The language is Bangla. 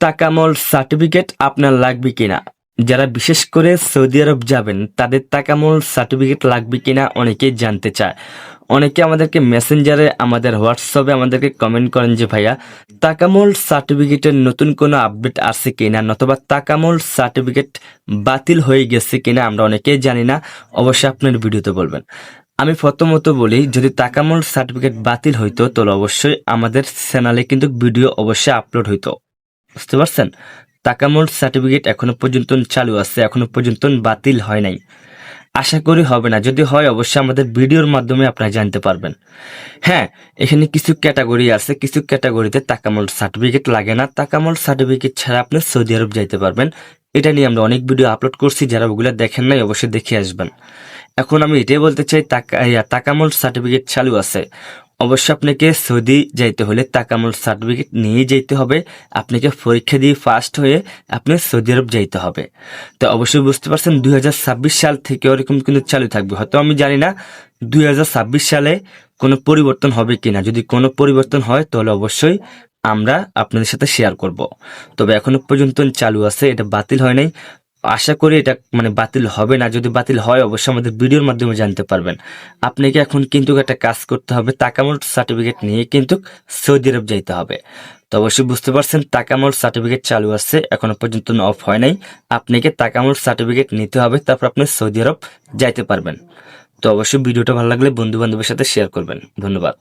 তাকামল সার্টিফিকেট আপনার লাগবে কিনা? যারা বিশেষ করে সৌদি আরব যাবেন, তাদের তাকামল সার্টিফিকেট লাগবে কিনা অনেকেই জানতে চায়। অনেকে আমাদেরকে মেসেঞ্জারে, আমাদের হোয়াটসঅ্যাপে আমাদেরকে কমেন্ট করেন যে, ভাইয়া, তাকামল সার্টিফিকেটের নতুন কোনো আপডেট আছে কিনা? নতবা তাকামল সার্টিফিকেট বাতিল হয়ে গেছে কিনা আমরা অনেকেই জানি না। অবশ্যই আপনার ভিডিওতে বলবেন। আমি প্রথমত বলি, যদি তাকামল সার্টিফিকেট বাতিল হইতো, তাহলে অবশ্যই আমাদের চ্যানেলে কিন্তু ভিডিও অবশ্যই আপলোড হইতো। বুঝতে পারছেন? তাকামল সার্টিফিকেট এখনও পর্যন্ত চালু আছে, এখনও পর্যন্ত বাতিল হয় নাই। আশা করি হবে না, যদি হয় অবশ্যই আমাদের ভিডিওর মাধ্যমে আপনারা জানতে পারবেন। হ্যাঁ এখানে কিছু ক্যাটাগরি আছে, কিছু ক্যাটাগরিতে তাকামল সার্টিফিকেট লাগে না। তাকামল সার্টিফিকেট ছাড়া আপনি সৌদি আরব যাইতে পারবেন। এটা নিয়ে আমরা অনেক ভিডিও আপলোড করছি, যারা ওগুলো দেখেন নাই অবশ্যই দেখে আসবেন। এখন আমি এটাই বলতে চাই তাকা- তাকামল সার্টিফিকেট চালু আছে। অবশ্যই আপনাকে সৌদি যাইতে হলে তাকামল সার্টিফিকেট নিয়ে যেতে হবে। আপনাকে পরীক্ষা দিয়ে ফার্স্ট হয়ে আপনি সৌদি আরব যাইতে হবে। তো অবশ্যই বুঝতে পারছেন, দুই হাজার ছাব্বিশ সাল থেকে ওরকম কিন্তু চালু থাকবে। হয়তো আমি জানি না দুই হাজার ছাব্বিশ সালে কোনো পরিবর্তন হবে কিনা। যদি কোনো পরিবর্তন হয়, তাহলে অবশ্যই আমরা আপনাদের সাথে শেয়ার করব। তবে এখনও পর্যন্ত চালু আছে, এটা বাতিল হয় নাই। আশা করি এটা মানে বাতিল হবে না। যদি বাতিল হয়, অবশ্যই আমাদের ভিডিওর মাধ্যমে জানতে পারবেন। আপনাকে এখন কিন্তু একটা কাজ করতে হবে তাকামল সার্টিফিকেট নিয়ে কিন্তু সৌদি আরব যাইতে হবে। তো অবশ্যই বুঝতে পারছেন তাকামল সার্টিফিকেট চালু আছে, এখনও পর্যন্ত অফ হয় নাই। আপনাকে তাকামল সার্টিফিকেট নিতে হবে, তারপর আপনি সৌদি আরব যাইতে পারবেন। তো অবশ্যই ভিডিওটা ভালো লাগলে বন্ধু বান্ধবের সাথে শেয়ার করবেন। ধন্যবাদ।